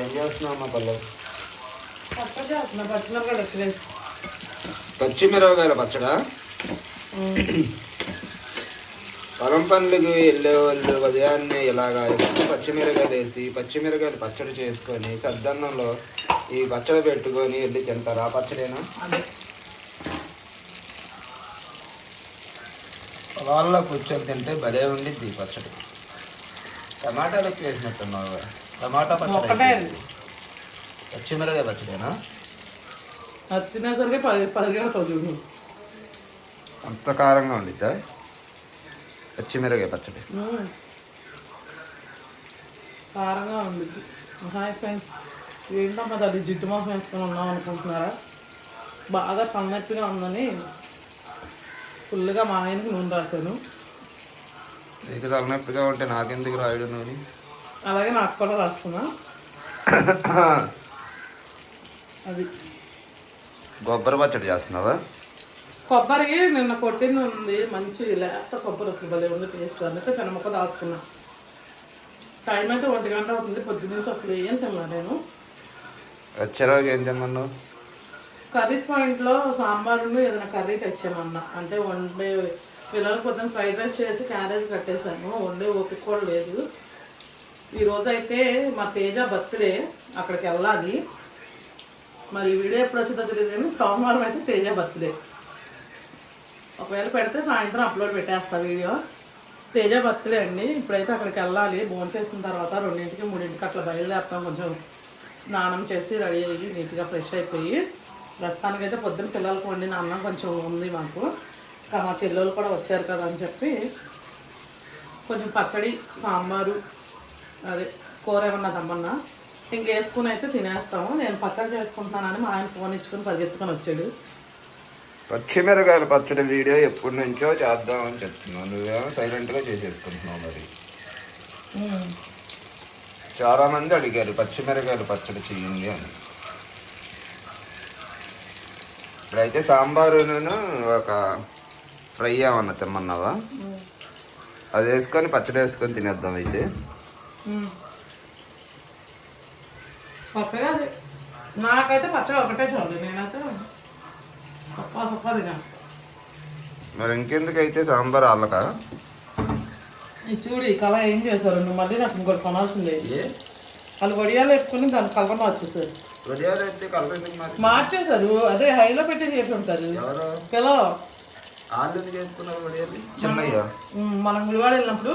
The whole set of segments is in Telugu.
ఏం చేస్తున్నావు మా పల్లె పచ్చిమిరపకాయలు పచ్చడా? పొలం పనులకు వెళ్ళే వాళ్ళు ఉదయాన్నే ఇలాగా పచ్చిమిరకాయలు వేసి పచ్చిమిరకాయలు పచ్చడి చేసుకొని సద్దన్నంలో ఈ పచ్చడి పెట్టుకొని వెళ్ళి తింటారు? ఆ పచ్చడేనా? పొలాల్లో కూర్చొని తింటే భలే ఉండిద్ది ఈ పచ్చడి. టమాటాలు ఎక్కువ వేసినట్టున్నావు. టమాటా పచ్చడి పచ్చిమిరకాయ పచ్చడేనా? అది తినేసరికి పది పదిహేను చూడు. అంత కారంగా ఉండిద్దా? పచ్చిమిరకాయ పచ్చడి. కారంగా ఉండిద్ది. హాయ్ ఫ్రెండ్స్ ఏంటమ్మా అది జిడ్డు మాసం వేసుకొని ఉన్నాం అనుకుంటున్నారా? బాగా తలనొప్పిగా ఉందని ఫుల్గా మా ఆయనకి నూనె రాశాను. నీకు తలనొప్పిగా ఉంటే నాకెందుకు రాయడు నూనె అలాగే నాకు కూడా రాసుకున్నా. అది. కొబ్బరి పచ్చడి చేస్తున్నావా? కొబ్బరి నిన్న కొట్టింది ఉంది. మంచి లేత కొబ్బరి అసలు భలే ఉంది టేస్ట్ అందుకే చిన్న ముక్క దాచుకున్నా. టైం అయితే ఒంటి గంట అవుతుంది. పొద్దున్న నుంచి అసలు ఏం తిన్నా నేను. వచ్చేరావు ఏం తిన్నాను కర్రీస్ పాయింట్లో సాంబారును ఏదైనా కర్రీ తెచ్చామన్న. అంటే వండే పిల్లలు పొద్దున్న ఫ్రైడ్ రైస్ చేసి క్యారేజ్ కట్టేశాను. వండే ఓపిక కూడా లేదు. ఈరోజైతే అయితే మా తేజ బర్త్డే అక్కడికి వెళ్ళాలి. మరి వీడియో ఎప్పుడు వచ్చిందో తెలియదు కానీ సోమవారం అయితే తేజ బర్త్డే. ఒకవేళ పెడితే సాయంత్రం అప్లోడ్ పెట్టేస్తా వీడియో. తేజ బర్త్డే అండి. ఇప్పుడైతే అక్కడికి వెళ్ళాలి. భోజనం చేసిన తర్వాత రెండింటికి మూడింటికి అట్లా బయలుదేరుతాం కొంచెం స్నానం చేసి రెడీ అయ్యి నీట్గా ఫ్రెష్ అయిపోయి. ప్రస్తుతానికైతే పొద్దున్న పిల్లలకు వండిన అన్నం కొంచెం ఉంది మాకు. మా చెల్లెలు కూడా వచ్చారు కదా అని చెప్పి కొంచెం పచ్చడి సాంబారు అదే కూర ఏమన్నా తమ్మన్నా. ఇంకేసుకుని అయితే తినేస్తాము. నేను పచ్చడి చేసుకుంటున్నానని మా ఆయన ఫోన్ ఇచ్చుకొని పరిగెత్తుకొని వచ్చాడు. పచ్చిమిరకాయల పచ్చడి వీడియో ఎప్పటి నుంచో చేద్దామని చెప్తున్నావు. నువ్వేమో సైలెంట్గా చేసేసుకుంటున్నావు మరి. చాలా మంది అడిగారు పచ్చిమిరకాయల పచ్చడి చెయ్యండి అని. ఇప్పుడైతే సాంబారును ఒక ఫ్రై ఏమన్నా తెమ్మన్నావా? అది వేసుకొని పచ్చడి వేసుకొని తినేద్దాం అయితే. పచ్చడి అదే. నాకైతే పచ్చడి ఒకటే చాలు. నేనైతే సప్పా సప్పా తినేస్తాను మరి ఇంకెందుకైతే సాంబార్ అల్లక ఇది చూడు ఈ కళ ఏం చేశారు? నువ్వు మళ్ళీ నాకు ఇంకోటి కొనాల్సిందే. వాళ్ళు వడియాలు పెట్టుకుని దాని అయితే ఎందుకు మరి? మార్చేశారు. అదే హైలో పెట్టి చేసి ఉంటారు. కిలో మనం గుడివాడ వెళ్ళినప్పుడు.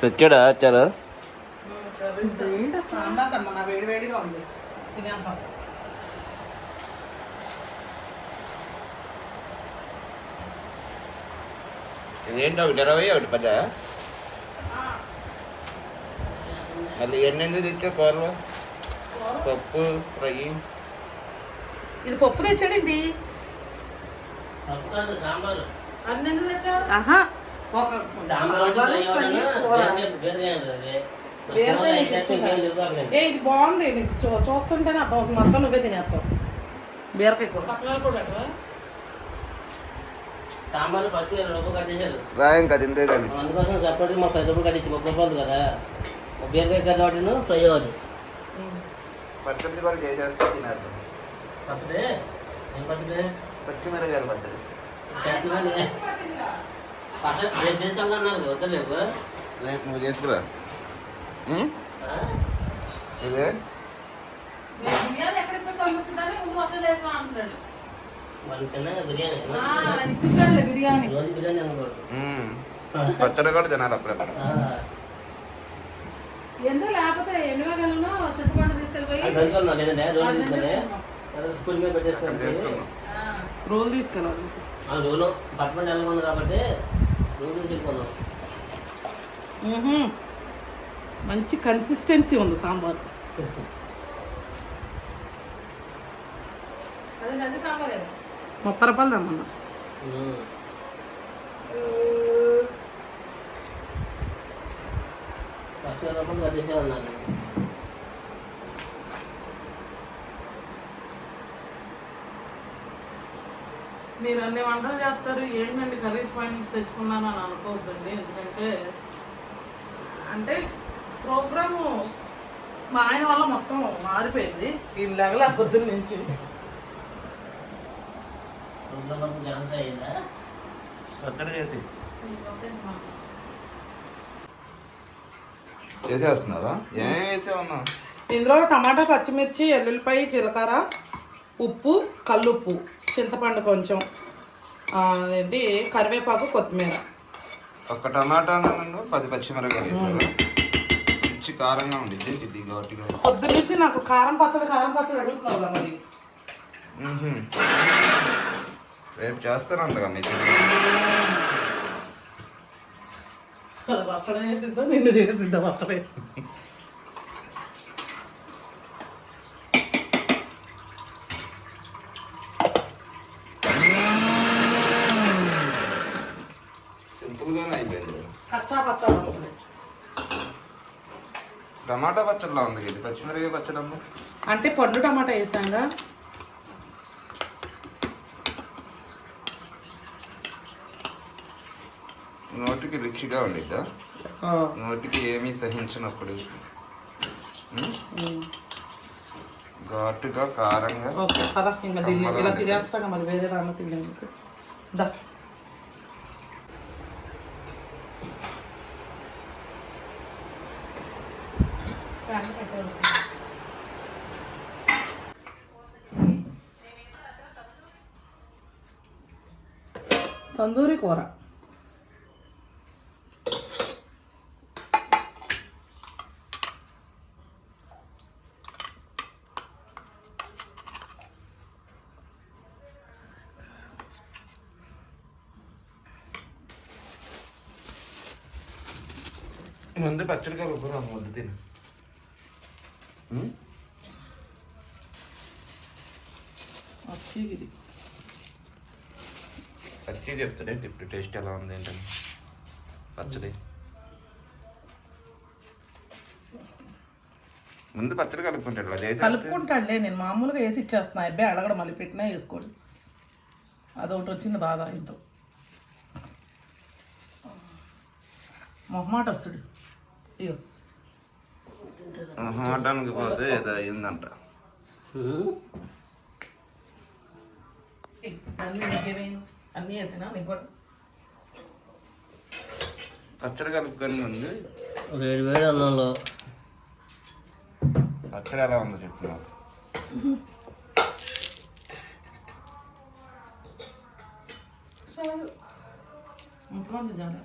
తెచ్చాడా వచ్చారా ఏంటి ఒకటి ఇరవై ఒకటి పదా మళ్ళీ ఎన్ని ఎందుకు తెచ్చా కూరలు? పప్పు ఫ్రై. ఇది పప్పు తెచ్చాడండి సాంబార్. అన్ని తెచ్చావు ఏ ఇది బాగుంది. నీకు చూస్తుంటేనే అర్థం అవుతుంది మొత్తం నువ్వే తినేస్తావు. బీరకాయ కూర. సాంబార్ ఇరవై రూపాయలు రాయం కానీ అందుకోసం సపరేట్గా మా పది రూపాయలు కట్టించి ముప్పై రూపాయలు కదా. బీరకాయ కర్రీ ఒకటి ఫ్రై ఒకటి పచ్చడి కూడా చేసేస్తే తినేద్దాం పచ్చడి? ఏం పచ్చడి? పచ్చిమిరకాయల పచ్చడి. రేపు వద్దలేవు. రేపు నువ్వు చేసుకురా? ఇదే. పచ్చడి కూడా తినాలి అప్పుడప్పుడు ఎందుకు లేకపోతే ఎనిమిదిను చింతపండు తీసుకెళ్ళిపోయి. స్కూల్ మీద రోల్ తీసుకెళ్ళాలి. ఆ రోజు పట్టుబడి వెళ్ళకుండా కాబట్టి. మంచి కన్సిస్టెన్సీ ఉంది సాంబార్. ముప్పై రూపాయలు తెమ్మన్నా ఉమ్. లక్ష రూపాయలు కట్టేసే మీరు అన్ని వంటలు చేస్తారు ఏంటండి కర్రీస్ పాయింట్స్ తెచ్చుకున్నాను అని అనుకోవద్దండి. ఎందుకంటే అంటే ప్రోగ్రాము మా ఆయన వల్ల మొత్తం మారిపోయింది. ఈ లెవెల్ పొద్దున్న నుంచి. ఏమేమి వేసావన్నా ఇందులో టమాటా పచ్చిమిర్చి ఎల్లుల్లిపాయ జీలకర్ర ఉప్పు కల్లుప్పు. చింతపండు కొంచెం ఏంటి కరివేపాకు కొత్తిమీర. ఒక్క టమాటా పది పచ్చిమిరకాయలు వేసావా మంచి కారంగా ఉండిద్ది ఇది ఘాటుగా పొద్దున్న నుంచి నాకు కారం పచ్చడి కారం పచ్చడి అడుగుతున్నావు కదా మరి. రేపు చేస్తాను అంతగా మీ తను పచ్చడి చేసిద్దా? నిన్ను చేసిద్దా పచ్చడి? సింపుల్గానే అయిపోయింది కచ్చా పచ్చా పచ్చడి టమాటా పచ్చడిలా ఉంది ఇది. పచ్చిమిరకాయ పచ్చడి అమ్మ. అంటే పండు టమాటా వేసాంగా? నోటికి రుచిగా ఉండిద్దా? నోటికి ఏమీ సహించినప్పుడు? ఘాటుగా కారంగా. ఓకే పద. ఇంకా ఇలా తినేస్తాగా మరి వేరే దాన్ని తినేందుకు. దా. ప్యాన్ పెట్టాల్సింది. తందూరి కూర ముందు పచ్చడి కలుపు ముద్ద తిను మ్మ్? వచ్చి ఇది పచ్చి చెప్తాడే ఇప్పుడు టేస్ట్ ఎలా ఉంది ఏంటని. పచ్చడి. ముందు పచ్చడి కలుపుకుంటాడు అదే కలుపుకుంటాడులే నేను మామూలుగా వేసి ఇచ్చేస్తున్నా. అబ్బాయి అడగడం మళ్ళీ పెట్టినా వేసుకోండి. అదొకటి వచ్చింది బాధ ఇంతో. మొహమాట వస్తుడు. ఇగో మటానికి పోతే ఏదో అయిందంట పచ్చడి కలుపుకొని ముందు వేడి వేడి అన్నంలో. పచ్చడి ఎలా ఉందో చెప్పు నాకు. ముక్కలు నిజాలు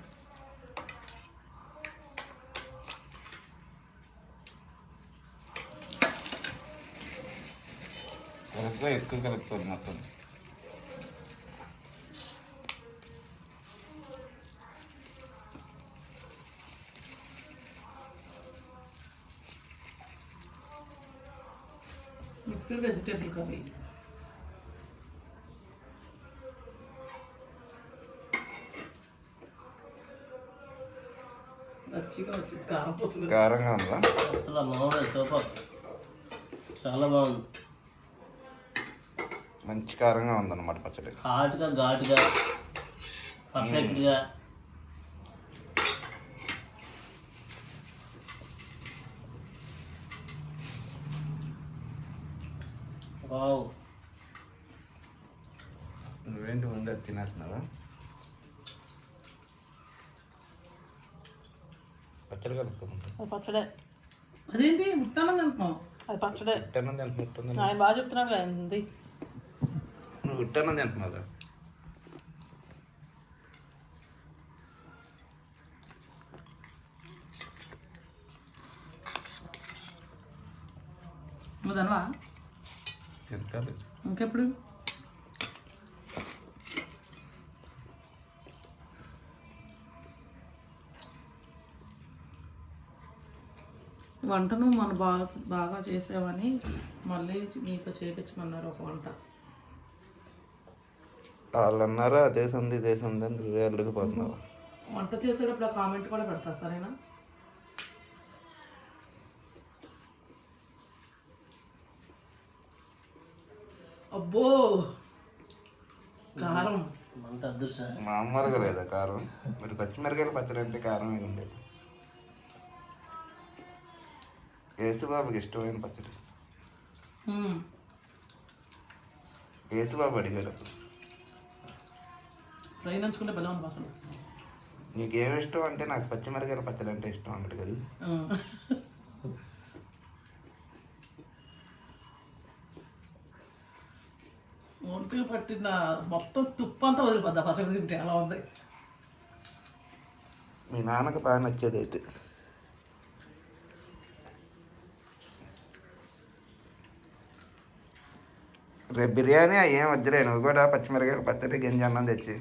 కలుపుకో ఎక్కువ కలుపుకోదు మొత్తం? Mixed vegetable curry. కారంగా ఉందా? అసలు మామూలు సూపర్ చాలా బాగుంది. మంచి కారంగా ఉందన్నమాట పచ్చడి. హాట్గా ఘాటుగా పర్ఫెక్ట్గా. వావ్. నువ్వేంటి ముందు అది తినేస్తున్నావా? పచ్చడి కలుపుకుంటా అది పచ్చడే. అదేంటి? ముట్టాలని తింటున్నావు? అది పచ్చడే. తింటున్నట్టుంది ఆయన బాగా చెప్తున్నాడు కదా నువ్వు తినవా తింటారు ఇంకెప్పుడు? వంటను మనం బాగా బాగా చేసావని మళ్ళీ మీతో చేపించమన్నారు ఒక వంట. వాళ్ళు అన్నారు అదే సంది ఇదే సంది అని నువ్వే అల్లుకుపోతున్నావు. వంట చేసేటప్పుడు కామెంట్ కూడా పెడతా సరేనా? అబ్బో! కారం. అదృష్టం. మామూలుగా లేదా కారం? మరి పచ్చిమిరకాయలు పచ్చడి అంటే కారం ఏమి ఉండేది ఏసుబాబుకి ఇష్టమైన పచ్చడి. ఏసుబాబు అడిగాడు అప్పుడు. ఫ్రై నంచుకుంటే బలం అసలు నీకేమి ఇష్టం అంటే నాకు పచ్చిమిరకాయల పచ్చడి అంటే ఇష్టం అన్నట్టు కదా. ఒంటికి పట్టిన మొత్తం తుప్పంతా వదిలిపోద్ది ఆ పచ్చడి తింటే అలా ఉంది. మీ నాన్నకు బాగా నచ్చేది అయితే. రేపు బిర్యానీ ఏం వద్దులే నువ్వు కూడా పచ్చిమిరకాయలు పచ్చడి గింజ అన్నం తెచ్చి.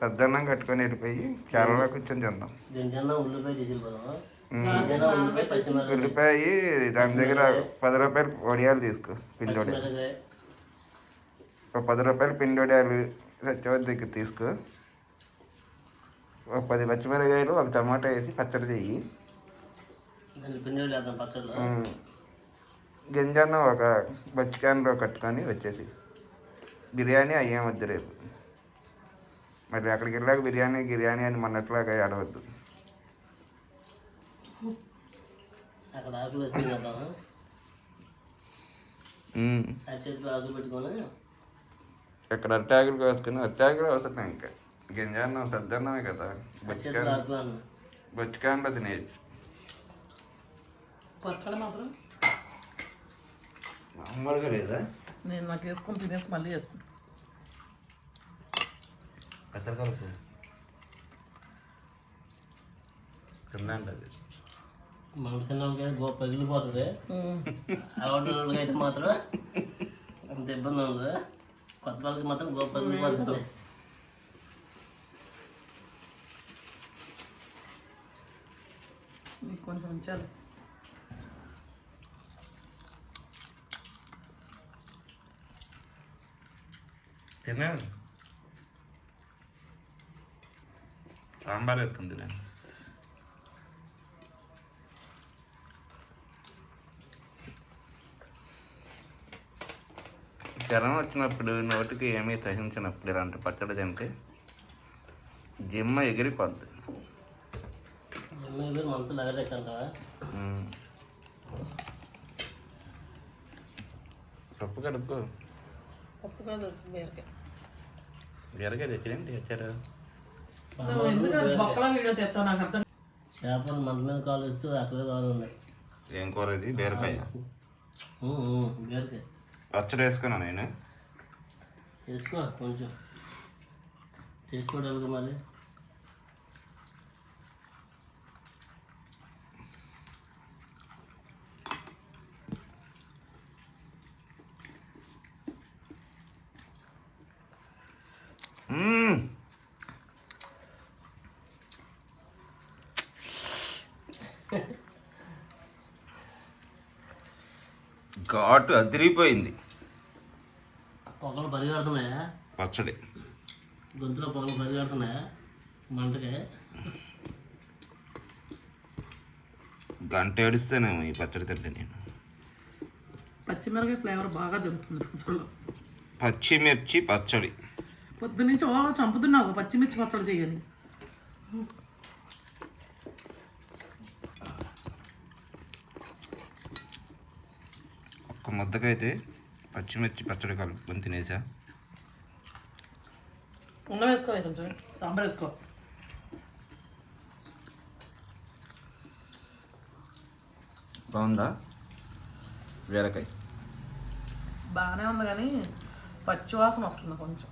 సద్దన్నం కట్టుకొని వెళ్ళిపోయి కేరళలో కూర్చొని తిందాం. ఉల్లిపాయ దాని దగ్గర పది రూపాయలు వడియాలు తీసుకో పిండి వడియాలు పచ్చిమిరపకాయ ఒక పది రూపాయలు పిండి వడియాలు సత్యవతి దగ్గర తీసుకో. ఒక పది పచ్చిమిరకాయలు ఒక టమాటా వేసి పచ్చడి చెయ్యి. గింజన్న ఒక బచ్చికాయలో కట్టుకొని వచ్చేసి బిర్యానీ అయ్యేం వద్దు రేపు. మరి అక్కడికి వెళ్ళాక బిర్యానీ గిర్యానీ అని మొన్నట్లాగా ఆడవద్దు ఇక్కడ అట్టాకులు కోసుకుని అట్టాకులు అవసరం ఇంకా. గింజన్నం సద్దన్నమే కదా. బచ్చికాయలు. బచ్చికాయలో తినేయచ్చు పచ్చడి మాత్రం? మామూలుగా లేదా? నేను నాకు వేసుకొని తినేసి మళ్ళీ వేసుకుంటాను పచ్చడి కలుపు తిందండి అది మన తిన్న వాళ్ళకి గో పగిలిపోతుంది. అలవాటు వాళ్ళకి అయితే మాత్రం అంత ఇబ్బంది ఉంది కొత్త వాళ్ళకి మాత్రం గో పగిలిపోతుంది. కొంచెం ఉంచాలి. తినే సాంబార్ వేసుకుని తినండి జ్వరం వచ్చినప్పుడు నోటికి ఏమీ సహించినప్పుడు ఇలాంటి పచ్చడి తింటే జిమ్మ ఎగిరిపోద్ది. పప్పు కలుపుకో పప్పు కాదు బీరకాయ. బీరకాయ తెచ్చేయండి తెచ్చారు? నువ్వు ఎందుకు బొక్కల వీడియో తెస్తావు నాకు అర్థం చేపలు మంట మీద కాలుస్తూ అక్కడే బాగుంది ఏం కూర ఇది? బీరకాయ? బీరకాయ. పచ్చడి వేసుకున్నా నేను. వేసుకో కొంచెం. చేసుకోవడానికి మళ్ళీ ఘాటు అదిరిపోయింది పొగలు పరిగెడుతున్నాయా పచ్చడి. గొంతులో పొగలు పరిగెడుతున్నాయా మంటకి. గంట ఏడుస్తానేమో ఈ పచ్చడి తింటే నేను. పచ్చిమిరకాయ ఫ్లేవర్ బాగా తెలుస్తుంది పచ్చడిలో పచ్చిమిర్చి పచ్చడి. పొద్దునుంచి ఓ చంపుతున్నావు పచ్చిమిర్చి పచ్చడి చేయని. ముద్దకైతే పచ్చిమిర్చి పచ్చడి కలుపుకొని తినేసా. వేసుకో కొంచెం. సాంబార్ వేసుకో. బాగుందా? బీరకాయ బాగానే ఉంది కానీ పచ్చివాసన వస్తుంది కొంచెం.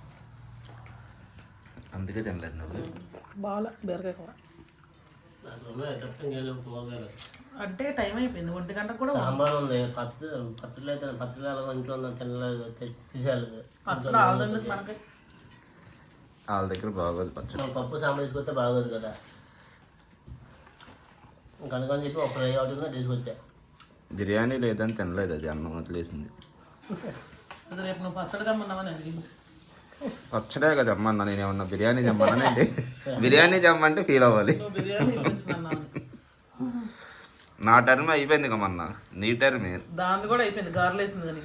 అందుకే తినలేదు నువ్వు. బాగా బీరకాయ కూర. నాకు అంటే టైం అయిపోయింది. ఒంటి గంటకు కూడా సాంబార్ ఉంది. పచ్చ పచ్చళ్ళు అయితే పచ్చళ్ళు ఎలా ఇంట్లో ఉన్న తినలేదు తె- తీసేయాలి. పచ్చడి ఆల్దందుకు మనకి? వాళ్ళ దగ్గర బాగోదు పచ్చడి పప్పు సాంబార్ తీసుకొస్తే బాగోదు కదా. కనుక చెప్పి ఒక ఫ్రై అవుతుందో తీసుకొచ్చా. బిర్యానీ లేదని తినలేదు అది అన్నం వదిలేసింది. రేపు నువ్వు పచ్చడి తెమ్మన్నామని అడిగింది. పచ్చడే కదా అమ్మన్నా నేను ఏమన్నా బిర్యానీ తెమ్మన్నానండి? బిర్యానీ తెమ్మంటే ఫీల్ అవ్వాలి. బిర్యానీ నా టర్మ్ అయిపోయింది కమన్నా నీ టర్మ్ దాన్ని కూడా అయిపోయింది గారెలు వేసింది కానీ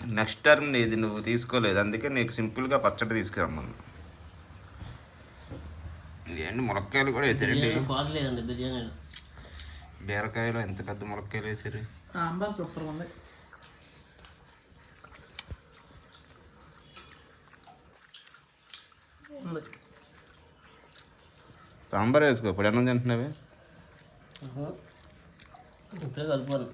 నెక్స్ట్ టర్మ్ నీది నువ్వు తీసుకోలేదు అందుకే నీకు సింపుల్గా పచ్చడి తీసుకురమ్మన్నా. ఏంటి? ములక్కాయలు కూడా వేసారండి బిర్యానీలో బీరకాయలు ఎంత పెద్ద ములక్కాయలు వేసారు? సాంబార్ సూపర్ ఉంది. ఉంది. సాంబార్ వేసుకో ఇప్పుడు అన్నం తింటున్నావే? ఇప్పుడే కలుపుకోను